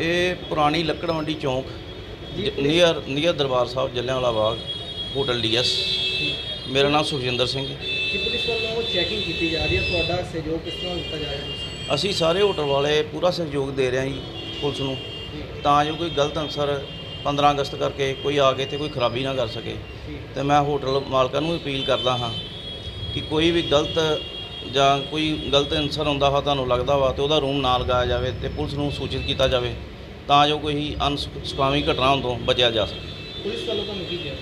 ਇਹ Purani Lakkar Mandi Chowk near near Darbar Sahib Jallianwala Bagh hotel DS. ਮੇਰਾ ਨਾਮ ਸੁਖਜਿੰਦਰ ਸਿੰਘ ਹੈ। ਕਿ ਪੁਲਿਸ ਵੱਲੋਂ ਚੈਕਿੰਗ ਕੀਤੀ ਜਾ ਰਹੀ ਹੈ ਤੁਹਾਡਾ ਸਹਿਯੋਗ ਕਿਸ ਤਰ੍ਹਾਂ ਦਿੱਤਾ ਜਾ ਰਿਹਾ ਹੈ? ਅਸੀਂ ਸਾਰੇ ਹੋਟਲ ਵਾਲੇ ਪੂਰਾ ਸਹਿਯੋਗ ਦੇ ਰਹੇ ਹਾਂ ਜੀ ਪੁਲਿਸ ਨੂੰ। ਤਾਂ ਜੋ ਕੋਈ ਗਲਤ ਅਨਸਰ 15 ਅਗਸਤ ਕਰਕੇ ਕੋਈ ਆ ਕੇ ਇੱਥੇ ਕੋਈ ਖਰਾਬੀ ਨਾ ਕਰ ਸਕੇ। ਤੇ ਮੈਂ ਹੋਟਲ ਮਾਲਕਾਂ ਨੂੰ ਅਪੀਲ ਕਰਦਾ ਹਾਂ ਕਿ ਕੋਈ ਵੀ ਗਲਤ ਜਾਂ ਕੋਈ ਗਲਤ ਅਨਸਰ ਹੁੰਦਾ ਵਾ ਤੁਹਾਨੂੰ ਲੱਗਦਾ ਵਾ ਤੇ ਉਹਦਾ ਰੂਮ ਨਾ ਲਗਾਇਆ ਜਾਵੇ ਤੇ ਪੁਲਿਸ ਨੂੰ ਸੂਚਿਤ ਕੀਤਾ ਜਾਵੇ ਤਾਂ ਜੋ ਕੋਈ ਅਨਸੁਖਾਵੀ ਘਟਨਾ ਹੋਣ ਤੋਂ ਬਚਿਆ ਜਾ ਸਕੇ। ਪੁਲਿਸ ਵੱਲੋਂ ਤੁਹਾਨੂੰ ਕੀ ਕਿਹਾ?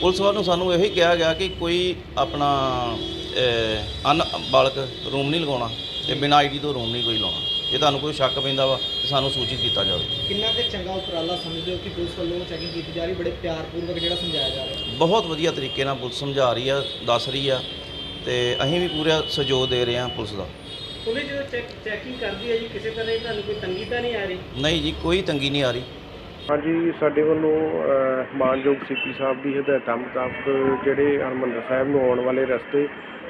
ਪੁਲਿਸ ਵੱਲੋਂ ਸਾਨੂੰ ਇਹੀ ਕਿਹਾ ਗਿਆ ਕਿ ਕੋਈ ਆਪਣਾ ਅਨ ਬਾਲਕ ਰੂਮ ਨਹੀਂ ਲਗਾਉਣਾ ਤੇ ਬਿਨਾਂ ਆਈਡੀ ਤੋਂ ਰੂਮ ਨਹੀਂ ਕੋਈ ਲਾਉਣਾ ਜੇ ਤੁਹਾਨੂੰ ਕੋਈ ਸ਼ੱਕ ਪੈਂਦਾ ਵਾ ਤੇ ਸਾਨੂੰ ਸੂਚਿਤ ਕੀਤਾ ਜਾਵੇ। ਕਿੰਨਾ ਕੁ ਚੰਗਾ ਉਪਰਾਲਾ ਸਮਝਦੇ ਹੋ ਕਿ ਪੁਲਿਸ ਵੱਲੋਂ ਚੈਕਿੰਗ ਕੀਤੀ ਜਾ ਰਹੀ ਬੜੇ ਪਿਆਰਪੂਰਵਕ ਜਿਹੜਾ ਸਮਝਾਇਆ ਜਾ ਰਿਹਾ? ਬਹੁਤ ਵਧੀਆ ਤਰੀਕੇ ਨਾਲ ਪੁਲਿਸ ਸਮਝਾ ਰਹੀ ਆ ਦੱਸ ਰਹੀ ਆ ਤੇ ਅਸੀਂ ਵੀ ਪੂਰਾ ਸਹਿਯੋਗ ਦੇ ਰਹੇ ਹਾਂ ਪੁਲਿਸ ਦਾ। ਪੁਲਿਸ ਜਦੋਂ ਚੈਕਿੰਗ ਕਰਦੀ ਹੈ ਜੀ ਕਿਸੇ ਤਰ੍ਹਾਂ ਦੀ ਤੁਹਾਨੂੰ ਕੋਈ ਤੰਗੀ ਤਾਂ ਨਹੀਂ ਆ ਰਹੀ? ਨਹੀਂ ਜੀ ਕੋਈ ਤੰਗੀ ਨਹੀਂ ਆ ਰਹੀ। ਹਾਂਜੀ ਸਾਡੇ ਵੱਲੋਂ ਮਾਨਯੋਗ ਸੀਪੀ ਸਾਹਿਬ ਦੀ ਹਦਾਇਤਾਂ ਮੁਤਾਬਕ ਜਿਹੜੇ ਹਰਿਮੰਦਰ ਸਾਹਿਬ ਨੂੰ ਆਉਣ ਵਾਲੇ ਰਸਤੇ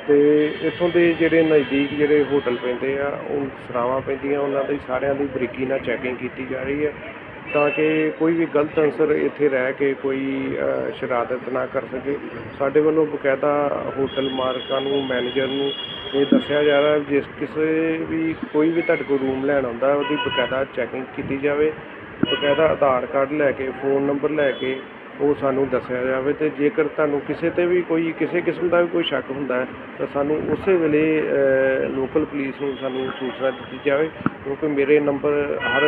ਤੇ ਇੱਥੋਂ ਦੇ ਜਿਹੜੇ ਨਜ਼ਦੀਕ ਜਿਹੜੇ ਹੋਟਲ ਪੈਂਦੇ ਆ ਉਹ ਸਰਾਵਾਂ ਪੈਂਦੀਆਂ ਉਹਨਾਂ ਦੀ ਸਾਰਿਆਂ ਦੀ ਬਰੀਕੀ ਨਾਲ ਚੈਕਿੰਗ ਕੀਤੀ ਜਾ ਰਹੀ ਹੈ। ਤਾਂ ਕਿ ਕੋਈ ਵੀ ਗਲਤ ਅਨਸਰ ਇੱਥੇ ਰਹਿ ਕੇ ਕੋਈ ਸ਼ਰਾਰਤ ਨਾ ਕਰ ਸਕੇ। ਸਾਡੇ ਵੱਲੋਂ ਬਕਾਇਦਾ ਹੋਟਲ ਮਾਲਕਾਂ ਨੂੰ, ਮੈਨੇਜਰ ਨੂੰ ਇਹ ਦੱਸਿਆ ਜਾ ਰਿਹਾ ਜਿਸ ਕਿਸੇ ਵੀ ਕੋਈ ਵੀ ਤੁਹਾਡੇ ਕੋਲ ਰੂਮ ਲੈਣ ਆਉਂਦਾ ਉਹਦੀ ਬਕਾਇਦਾ ਚੈਕਿੰਗ ਕੀਤੀ ਜਾਵੇ। ਬਕਾਇਦਾ ਆਧਾਰ ਕਾਰਡ ਲੈ ਕੇ, ਫੋਨ ਨੰਬਰ ਲੈ ਕੇ ਉਹ ਸਾਨੂੰ ਦੱਸਿਆ ਜਾਵੇ ਤੇ ਜੇਕਰ ਤੁਹਾਨੂੰ ਕਿਸੇ ਤੇ ਵੀ ਕੋਈ, ਕਿਸੇ ਕਿਸਮ ਦਾ ਵੀ ਕੋਈ ਸ਼ੱਕ ਹੁੰਦਾ ਹੈ, ਤਾਂ ਸਾਨੂੰ ਉਸੇ ਵੇਲੇ ਲੋਕਲ ਪੁਲਿਸ ਨੂੰ ਸਾਨੂੰ ਸੂਚਨਾ ਦਿੱਤੀ ਜਾਵੇ। ਕਿਉਂਕਿ ਮੇਰੇ ਨੰਬਰ ਹਰ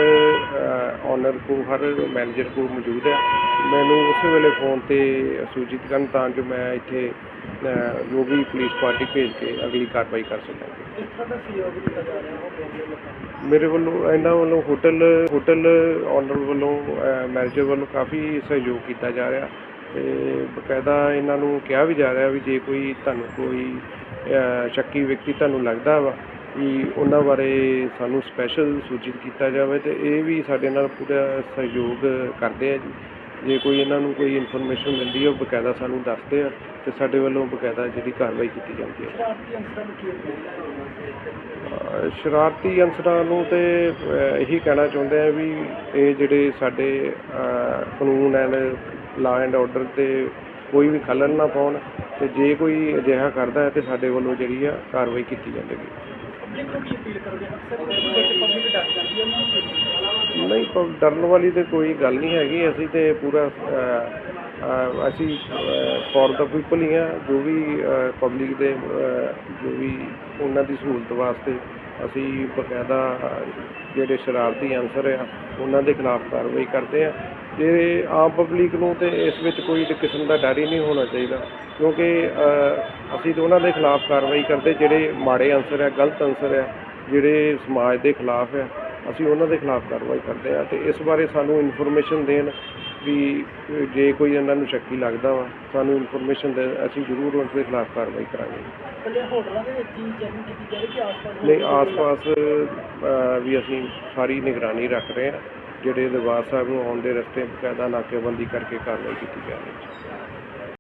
ਓਨਰ ਕੋ ਹਰ ਮੈਨੇਜਰ ਕੋ ਮੌਜੂਦ ਹੈ ਮੈਨੂੰ ਉਸੇ ਵੇਲੇ ਫੋਨ ਤੇ ਸੂਚਿਤ ਕਰਨ ਤਾਂ ਜੋ ਮੈਂ ਇੱਥੇ ਜੋ ਵੀ ਪੁਲਿਸ ਪਾਰਟੀ ਭੇਜ ਕੇ ਅਗਲੀ ਕਾਰਵਾਈ ਕਰ ਸਕਾਂਗੇ ਇਸ ਤਰ੍ਹਾਂ ਦਾ ਸਹਿਯੋਗ ਦਿੱਤਾ ਜਾ ਰਿਹਾ ਉਹ ਬੇਨਤੀ ਲੋਕਾਂ ਨੂੰ? ਮੇਰੇ ਵੱਲੋਂ ਇਹਨਾਂ ਵੱਲੋਂ ਹੋਟਲ ਹੋਟਲ ਓਨਰ ਵੱਲੋਂ ਮੈਨੇਜਰ ਵੱਲੋਂ ਕਾਫੀ ਸਹਿਯੋਗ ਕੀਤਾ ਜਾ ਰਿਹਾ। ਤੇ ਬਕਾਇਦਾ ਇਹਨਾਂ ਨੂੰ ਕਿਹਾ ਵੀ ਜਾ ਰਿਹਾ ਵੀ ਜੇ ਕੋਈ ਤੁਹਾਨੂੰ ਕੋਈ ਸ਼ੱਕੀ ਵਿਅਕਤੀ ਤੁਹਾਨੂੰ ਲੱਗਦਾ ਵਾ ਵੀ ਉਹਨਾਂ ਬਾਰੇ ਸਾਨੂੰ ਸਪੈਸ਼ਲ ਸੂਚਿਤ ਕੀਤਾ ਜਾਵੇ ਤੇ ਇਹ ਵੀ ਸਾਡੇ ਨਾਲ ਪੂਰਾ ਸਹਿਯੋਗ ਕਰਦੇ ਆ ਜੀ। ਜੇ ਕੋਈ ਇਹਨਾਂ ਨੂੰ ਕੋਈ ਇਨਫੋਰਮੇਸ਼ਨ ਮਿਲਦੀ ਹੈ ਉਹ ਬਕਾਇਦਾ ਸਾਨੂੰ ਦੱਸਦੇ ਆ ਤੇ ਸਾਡੇ ਵੱਲੋਂ ਬਕਾਇਦਾ ਜਿਹੜੀ ਕਾਰਵਾਈ ਕੀਤੀ ਜਾਂਦੀ ਹੈ ਸ਼ਰਾਰਤੀ ਅੰਸਰਾਂ ਨੂੰ ਕੀ ਤੇ ਇਹੀ ਕਹਿਣਾ ਚਾਹੁੰਦੇ ਆ ਵੀ ਇਹ ਜਿਹੜੇ ਸਾਡੇ ਕਾਨੂੰਨ ਐਂਡ ਲਾ ਐਂਡ ਆਰਡਰ ਤੇ ਕੋਈ ਵੀ ਖਲਲ ਨਾ ਪਾਉਣ ਤੇ ਜੇ ਕੋਈ ਅਜਿਹਾ ਕਰਦਾ ਹੈ ਤੇ ਸਾਡੇ ਵੱਲੋਂ ਜਿਹੜੀ ਆ ਕਾਰਵਾਈ ਕੀਤੀ ਜਾਵੇਗੀ ਪਬਲਿਕ ਨੂੰ ਕੀ ਅਪੀਲ ਕਰੋਗੇ? ਅਕਸਰ ਵਿੱਚ ਪਬਲਿਕ ਡਰ ਜਾਂਦੀ ਹੈ ਉਹਨਾਂ ਨੂੰ ਨਹੀਂ, ਪਰ ਡਰਨ ਵਾਲੀ ਤੇ ਕੋਈ ਗੱਲ ਨਹੀਂ ਹੈਗੀ। ਅਸੀਂ ਤੇ ਪੂਰਾ ਅਸੀਂ ਫॉर ਦਾ ਪੀਪਲ ਹੀ ਆ, ਜੋ ਵੀ ਪਬਲਿਕ ਦੇ ਜੋ ਵੀ ਉਹਨਾਂ ਦੀ ਸਹੂਲਤ ਵਾਸਤੇ ਅਸੀਂ ਬਕਾਇਦਾ ਜਿਹੜੇ ਸ਼ਰਾਰਤੀ ਅਨਸਰ ਆ, ਉਹਨਾਂ ਦੇ ਖਿਲਾਫ ਕਾਰਵਾਈ ਕਰਦੇ ਆ। ਜੇ ਆਮ ਪਬਲਿਕ ਨੂੰ ਤੇ ਇਸ ਵਿੱਚ ਕੋਈ ਕਿਸਮ ਦਾ ਡਰ ਹੀ ਨਹੀਂ ਹੋਣਾ ਚਾਹੀਦਾ, ਕਿਉਂਕਿ ਅਸੀਂ ਤਾਂ ਉਹਨਾਂ ਦੇ ਖਿਲਾਫ ਕਾਰਵਾਈ ਕਰਦੇ, ਜਿਹੜੇ ਮਾੜੇ ਅਨਸਰ ਆ, ਗਲਤ ਅਨਸਰ ਆ, ਜਿਹੜੇ ਸਮਾਜ ਦੇ ਖਿਲਾਫ ਆ। ਅਸੀਂ ਉਹਨਾਂ ਦੇ ਖਿਲਾਫ ਕਾਰਵਾਈ ਕਰਦੇ ਆ ਤੇ ਇਸ ਬਾਰੇ ਸਾਨੂੰ ਇਨਫੋਰਮੇਸ਼ਨ ਦੇਣ ਵੀ ਜੇ ਕੋਈ ਇਹਨਾਂ ਨੂੰ ਸ਼ੱਕੀ ਲੱਗਦਾ ਵਾ ਸਾਨੂੰ ਇਨਫੋਰਮੇਸ਼ਨ ਦੇ ਅਸੀਂ ਜ਼ਰੂਰ ਉਹਨਾਂ ਦੇ ਖਿਲਾਫ ਕਾਰਵਾਈ ਕਰਾਂਗੇ। ਇਕੱਲੇ ਹੋਟਲਾਂ ਦੇ ਵਿੱਚ ਹੀ ਚੈਕਿੰਗ ਕੀਤੀ ਜਾ ਰਹੀ ਕਿ ਆਸ-ਪਾਸ ਨਹੀਂ ਆਸ-ਪਾਸ ਵੀ ਅਸੀਂ ਸਾਰੀ ਨਿਗਰਾਨੀ ਰੱਖ ਰਹੇ ਹਾਂ ਜਿਹੜੇ ਦਰਬਾਰ ਸਾਹਿਬ ਨੂੰ ਆਉਣ ਦੇ ਰਸਤੇ ਬਕਾਇਦਾ ਨਾਕੇਬੰਦੀ ਕਰਕੇ ਕਾਰਵਾਈ ਕੀਤੀ ਜਾ ਰਹੀ ਹੈ।